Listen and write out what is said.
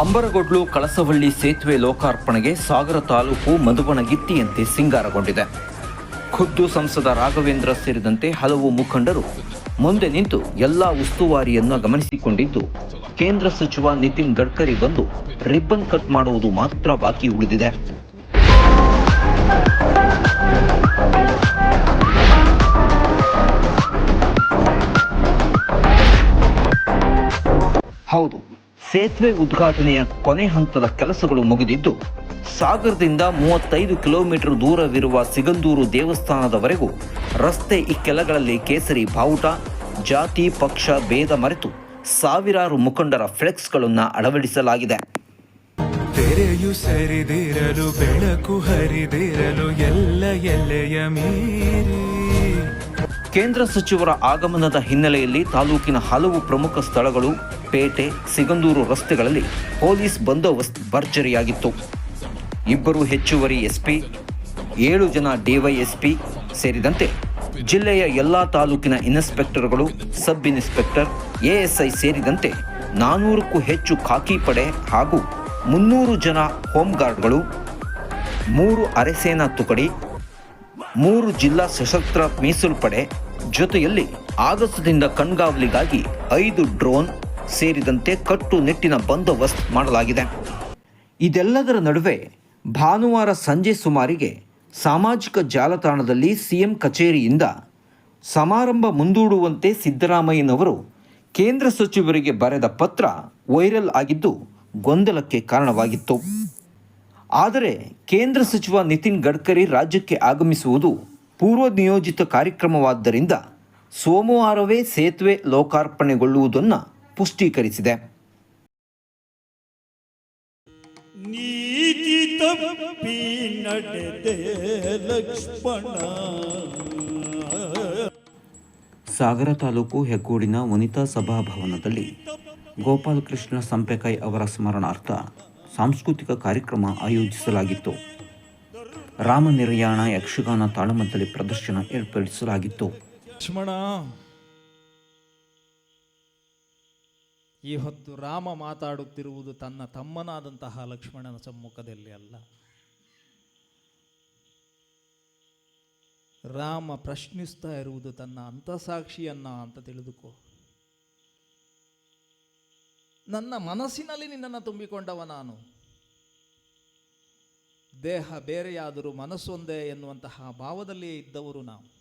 ಅಂಬರಗೊಡ್ಲು ಕಳಸವಳ್ಳಿ ಸೇತುವೆ ಲೋಕಾರ್ಪಣೆಗೆ ಸಾಗರ ತಾಲೂಕು ಮಧುಬನಗಿತ್ತಿಯಂತೆ ಸಿಂಗಾರಗೊಂಡಿದೆ. ಖುದ್ದು ಸಂಸದ ರಾಘವೇಂದ್ರ ಸೇರಿದಂತೆ ಹಲವು ಮುಖಂಡರು ಮುಂದೆ ನಿಂತು ಎಲ್ಲ ಉಸ್ತುವಾರಿಯನ್ನು ಗಮನಿಸಿಕೊಂಡಿದ್ದು, ಕೇಂದ್ರ ಸಚಿವ ನಿತಿನ್ ಗಡ್ಕರಿ ಬಂದು ರಿಬ್ಬನ್ ಕಟ್ ಮಾಡುವುದು ಮಾತ್ರ ಬಾಕಿ ಉಳಿದಿದೆ. ಹೌದು ಸೇತುವೆ ಉದ್ಘಾಟನೆಯ ಕೊನೆ ಹಂತದ ಕೆಲಸಗಳು ಮುಗಿದಿದ್ದು, ಸಾಗರದಿಂದ ಮೂವತ್ತೈದು ಕಿಲೋಮೀಟರ್ ದೂರವಿರುವ ಸಿಗಂದೂರು ದೇವಸ್ಥಾನದವರೆಗೂ ರಸ್ತೆ ಇಕ್ಕೆಲಗಳಲ್ಲಿ ಕೇಸರಿ ಬಾವುಟ, ಜಾತಿ, ಪಕ್ಷ, ಭೇದ ಮರೆತು ಸಾವಿರಾರು ಮುಖಂಡರ ಫ್ಲೆಕ್ಸ್ಗಳನ್ನು ಅಳವಡಿಸಲಾಗಿದೆ. ತೆರೆಯು ಸರಿದಿರಲು, ಬೆಳಕು ಹರಿದಿರಲು ಎಲ್ಲ ಎಲ್ಲೆಯ ಮೀರಿ ಕೇಂದ್ರ ಸಚಿವರ ಆಗಮನದ ಹಿನ್ನೆಲೆಯಲ್ಲಿ ತಾಲೂಕಿನ ಹಲವು ಪ್ರಮುಖ ಸ್ಥಳಗಳು, ಪೇಟೆ, ಸಿಗಂದೂರು ರಸ್ತೆಗಳಲ್ಲಿ ಪೊಲೀಸ್ ಬಂದೋಬಸ್ತ್ ಭರ್ಜರಿಯಾಗಿತ್ತು. ಇಬ್ಬರು ಹೆಚ್ಚುವರಿ ಎಸ್ಪಿ, ಏಳು ಜನ ಡಿವೈಎಸ್ಪಿ ಸೇರಿದಂತೆ ಜಿಲ್ಲೆಯ ಎಲ್ಲಾ ತಾಲೂಕಿನ ಇನ್ಸ್ಪೆಕ್ಟರ್ಗಳು, ಸಬ್ ಇನ್ಸ್ಪೆಕ್ಟರ್, ಎಎಸ್ಐ ಸೇರಿದಂತೆ ನಾನೂರಕ್ಕೂ ಹೆಚ್ಚು ಖಾಕಿ ಪಡೆ ಹಾಗೂ ಮುನ್ನೂರು ಜನ ಹೋಮ್ಗಾರ್ಡ್ಗಳು ಮೂರು ಅರೆಸೇನಾ ತುಕಡಿ ಮೂರು ಜಿಲ್ಲಾ ಸಶಸ್ತ್ರ ಮೀಸಲು ಪಡೆ ಜೊತೆಯಲ್ಲಿ ಆಗಸ್ಟ್ದಿಂದ ಕಣ್ಗಾವಲಿಗಾಗಿ ಐದು ಡ್ರೋನ್ ಸೇರಿದಂತೆ ಕಟ್ಟುನಿಟ್ಟಿನ ಬಂದೋಬಸ್ತ್ ಮಾಡಲಾಗಿದೆ. ಇದೆಲ್ಲದರ ನಡುವೆ ಭಾನುವಾರ ಸಂಜೆ ಸುಮಾರಿಗೆ ಸಾಮಾಜಿಕ ಜಾಲತಾಣದಲ್ಲಿ ಸಿಎಂ ಕಚೇರಿಯಿಂದ ಸಮಾರಂಭ ಮುಂದೂಡುವಂತೆ ಸಿದ್ದರಾಮಯ್ಯನವರು ಕೇಂದ್ರ ಸಚಿವರಿಗೆ ಬರೆದ ಪತ್ರ ವೈರಲ್ ಆಗಿದ್ದು ಗೊಂದಲಕ್ಕೆ ಕಾರಣವಾಗಿತ್ತು. ಆದರೆ ಕೇಂದ್ರ ಸಚಿವ ನಿತಿನ್ ಗಡ್ಕರಿ ರಾಜ್ಯಕ್ಕೆ ಆಗಮಿಸುವುದು ಪೂರ್ವ ನಿಯೋಜಿತ ಕಾರ್ಯಕ್ರಮವಾದ್ದರಿಂದ ಸೋಮವಾರವೇ ಸೇತುವೆ ಲೋಕಾರ್ಪಣೆಗೊಳ್ಳುವುದನ್ನು ಪುಷ್ಟೀಕರಿಸಿದೆ. ನೀತಿ ತಪ್ಪಿ ನಡೆದೆ ಲಕ್ಷ್ಮಣ. ಸಾಗರ ತಾಲೂಕು ಹೆಗ್ಗೋಡಿನ ವನಿತಾ ಸಭಾಭವನದಲ್ಲಿ ಗೋಪಾಲಕೃಷ್ಣ ಸಂಪೆಕೈ ಅವರ ಸ್ಮರಣಾರ್ಥ ಸಾಂಸ್ಕೃತಿಕ ಕಾರ್ಯಕ್ರಮ ಆಯೋಜಿಸಲಾಗಿತ್ತು. ರಾಮ ನಿರ್ಯಾಣ ಯಕ್ಷಗಾನ ತಾಳಮದ್ದಳೆ ಪ್ರದರ್ಶನ ಏರ್ಪಡಿಸಲಾಗಿತ್ತು. ಲಕ್ಷ್ಮಣ, ಈ ಹೊತ್ತು ರಾಮ ಮಾತಾಡುತ್ತಿರುವುದು ತನ್ನ ತಮ್ಮನಾದಂತಹ ಲಕ್ಷ್ಮಣನ ಸಮ್ಮುಖದಲ್ಲಿ ಅಲ್ಲ. ರಾಮ ಪ್ರಶ್ನಿಸ್ತಾ ಇರುವುದು ತನ್ನ ಅಂತಸಾಕ್ಷಿಯನ್ನ ಅಂತ ತಿಳಿದುಕೋ. ನನ್ನ ಮನಸ್ಸಿನಲ್ಲಿ ನಿನ್ನನ್ನು ತುಂಬಿಕೊಂಡವ ನಾನು. ದೇಹ ಬೇರೆಯಾದರೂ ಮನಸ್ಸೊಂದೇ ಎನ್ನುವಂತಹ ಭಾವದಲ್ಲಿಯೇ ಇದ್ದವರು ನಾವು.